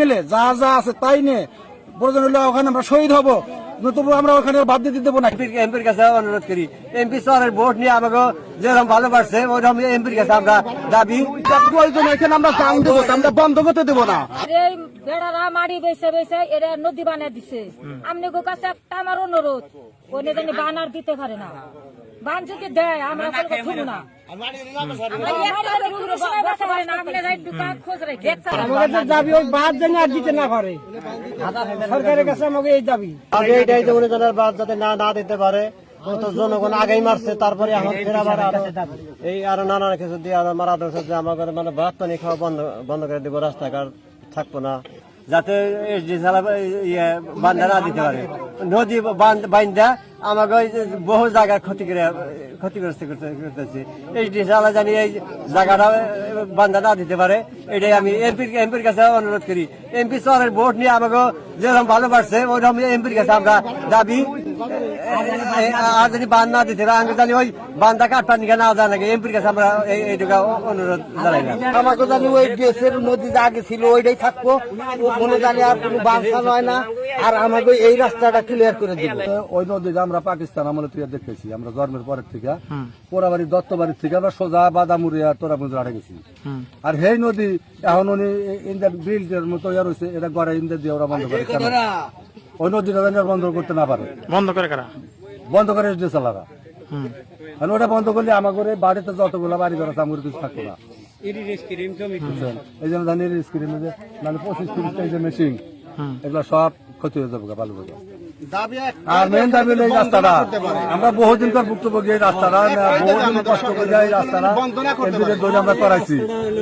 মিলে যা যা আছে তাই নিয়ে প্রয়োজন হলে ওখানে আমরা শহীদ হব। নতুবা আমরা ওখানে বাদ দিতে দেবো না। এমপির কাছে অনুরোধ করি। এমপি ভোট নিয়ে আমাকে যেরকম ভালোবাসছে ওইরকম এমপির কাছে আমরা দাবি। প্রয়োজন এখানে আমরা দেবো আমরা বন্ধ করতে দেবো না। এই বেড়ারা মারি বেছে বেছে এরা নদী বানিয়ে দিছে। আমনে গো কাছে একটা আমার অনুরোধ ওই জানি বানার দিতে পারে না। বান যদি দেয় আমরা না আমরা। আমাদের দাবি ওই বাদ যেন আর দিতে না পারে। সরকারের কাছে আমাকে এই দাবি। আগে এটাই যে অনুদানের বাদ যাতে না না দিতে পারে জনগণ আগেই মারছে তারপরে এখন ফের আবার এই আরও নানা কিছু দিয়ে আরও মারা ধরছে যে আমাদের মানে ভাত পানি খাওয়া বন্ধ বন্ধ করে দিব রাস্তাঘাট থাকব না। যাতে ইয়ে বান্ধা না দিতে পারে। নদী বান্ধ আমাকে বহু জায়গার ক্ষতি করে ক্ষতিগ্রস্ত করতে করতেছে। ডি সালা জানি এই জায়গাটা বান্ধা না দিতে পারে। এটাই আমি এমপির এমপির কাছে অনুরোধ করি। এমপি সরের ভোট নিয়ে আমাকে যেরকম ভালোবাসছে ওইরকম এমপির কাছে আমরা দাবি আর যদি বান না দিতে পারে জানি ওই নিকে না জানা লাগে এমপির কাছে আমরা এই- এইটুকু অনুরোধ জানাই। না আমাকে জানি ওই নদী যা আগে ছিল ওইটাই থাকব। কোনো জানি আর কোনো বাঁধা হয় না। আর আমাকে এই রাস্তাটা ক্লিয়ার করে দিব। ওই নদীটা আমরা পাকিস্তান আমলে থেকে দেখতেছি আমরা জন্মের পরের থেকে। পোড়াবাড়ি দত্তবাড়ির থেকে আমরা সোজা বাদামুড়িয়া তোরাপুঞ্জ আটে গেছি। আর সেই নদী এখন উনি ইন্ডিয়ান ব্রিজের মতো ইয়ে রয়েছে এটা গড়ে ইন্ডিয়া দিয়ে ওরা বন্ধ করে যেন আর বন্ধ করতে না পারে। বন্ধ করে কারা? বন্ধ করে এসডিএস চালারা। কারণ ওটা বন্ধ করলে আমার করে বাড়িতে যতগুলো বাড়ি ঘর আছে আমার কিছু থাকতো না। এই জন্য ধানের মানে পঁচিশ তিরিশটা এই যে মেশিন এগুলো সব ক্ষতি হয়ে যাবে আর মেন দাবি হলো এই রাস্তাটা। আমরা বহুদিন পর ভুক্তভোগী এই রাস্তাটা না, বহুদিন কষ্ট করে এই রাস্তাটা এমপিদের ধরে আমরা করাইছি।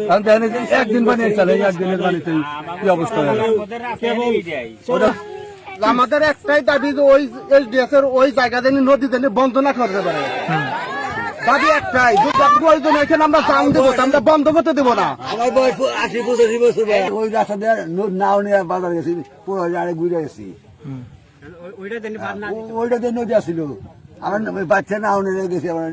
কারণ দেখেন যে একদিন বানিয়েছে এই একদিনের বাড়িতে কি অবস্থা ওটা আমাদের একটাই দাবি যে ওই এসডিএস এর ওই জায়গা যেন নদী যেন বন্ধ না করতে পারে। দাবি একটাই প্রয়োজন এখানে আমরা দেবো আমরা বন্ধ করতে দেবো না। আমার বয়স আশি পঁচাশি বছর ওই রাস্তা দিয়ে নাও নিয়ে বাজার গেছি পুরো আড়ে ঘুরে গেছি। ওইটা দিয়ে নদী আমার বাচ্চা নাও নিয়ে গেছি আমার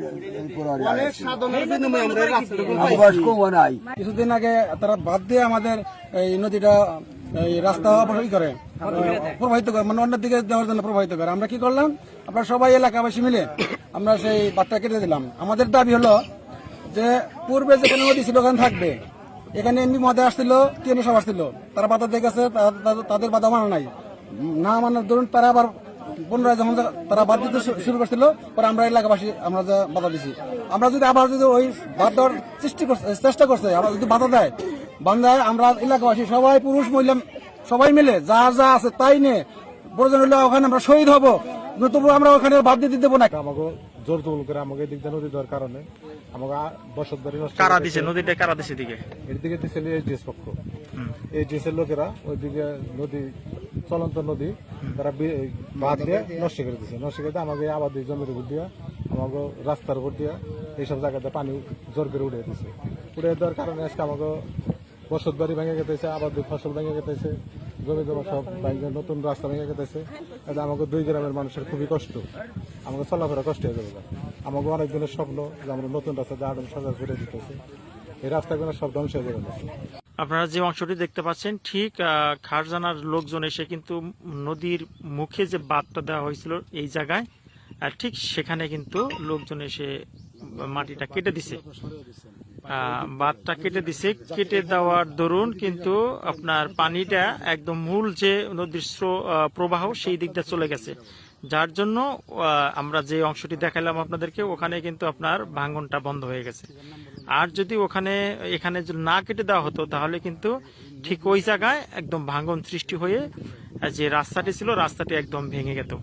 বয়স নাই। কিছুদিন আগে তারা বাদ দিয়ে আমাদের এই নদীটা এই রাস্তা অপসারী করে প্রবাহিত করে মানে অন্যের দিকে দেওয়ার জন্য প্রবাহিত করে। আমরা কি করলাম? আমরা সবাই এলাকাবাসী মিলে আমরা সেই বাদটা কেটে দিলাম। আমাদের দাবি হলো যে পূর্বে যেখানে নদী ছিল ওখানে থাকবে। এখানে এমনি মদে আসছিল টিএনএ সব আসছিল। তারা বাধা দিয়ে গেছে তাদের বাধা মানা নাই। না মানার ধরুন তারা আবার পুনরায় যখন তারা বাদ দিতে শুরু করছিল পরে আমরা এলাকাবাসী আমরা যে বাধা দিছি। আমরা যদি আবার যদি ওই বাদ দেওয়ার সৃষ্টি করছে চেষ্টা করছে আবার যদি বাধা দেয় বান্ধায় আমরা এলাকাবাসী সবাই পুরুষ মহিলা সবাই মিলে যা যা আছে তাই নিয়ে প্রয়োজন হলে ওখানে আমরা শহীদ হব। নতুবা আমরা ওখানে বাদ দিতে দেবো না। আমাকে জোর জবল করে আমাকে এদিক দিয়ে নদী দেওয়ার কারণে আমাকে বসত বাড়ি কারা দিছে? নদীটা কারা দিছে দিকে এর দিকে দিছিল এইচডিএস পক্ষ। এইচডিএস এর লোকেরা ওইদিকে নদী চলন্ত নদী তারা বি- এই বাঁধ দিয়ে নষ্ট করে দিছে। নষ্ট করে আমাকে আবাদি জমির উপর দিয়া আমাকে রাস্তার উপর দিয়া এইসব জায়গাতে পানি জোর করে উঠে দিছে। উঠে দেওয়ার কারণে আজকে আমাকে বসত বাড়ি ভেঙে গেতেছে আবাদি ফসল ভেঙে গেতেছে জমি জমা সব ভেঙে, নতুন রাস্তা ভেঙে গেতেছে এতে আমাকে দুই গ্রামের মানুষের খুবই কষ্ট। আমাকে চলাফেরা কষ্ট হয়ে যাবে। আমাকে অনেক দিনের স্বপ্ন যে আমরা নতুন রাস্তা আটন সাজা করে দিতেছে। এই রাস্তাগুলো সব ধ্বংস হয়ে যাবে। আপনারা যে অংশটি দেখতে পাচ্ছেন, ঠিক খারজানার লোকজন এসে কিন্তু নদীর মুখে যে বাঁধটা দেওয়া হয়েছিল এই জায়গায় ঠিক সেখানে কিন্তু লোকজন এসে মাটিটা কেটে দিছে। বাঁধটা কেটে দিছে। কেটে দেওয়ার দরুন কিন্তু আপনার পানিটা একদম মূল যে নদীর প্রবাহ সেই দিকটা চলে গেছে। যার জন্য আমরা যে অংশটি দেখালাম আপনাদেরকে, ওখানে কিন্তু আপনার ভাঙনটা বন্ধ হয়ে গেছে। আর যদি ওখানে, এখানে না কেটে দেওয়া হতো, তাহলে কিন্তু ঠিক ওই জায়গায় একদম ভাঙন সৃষ্টি হয়ে যে রাস্তাটি ছিল, রাস্তাটি একদম ভেঙে যেত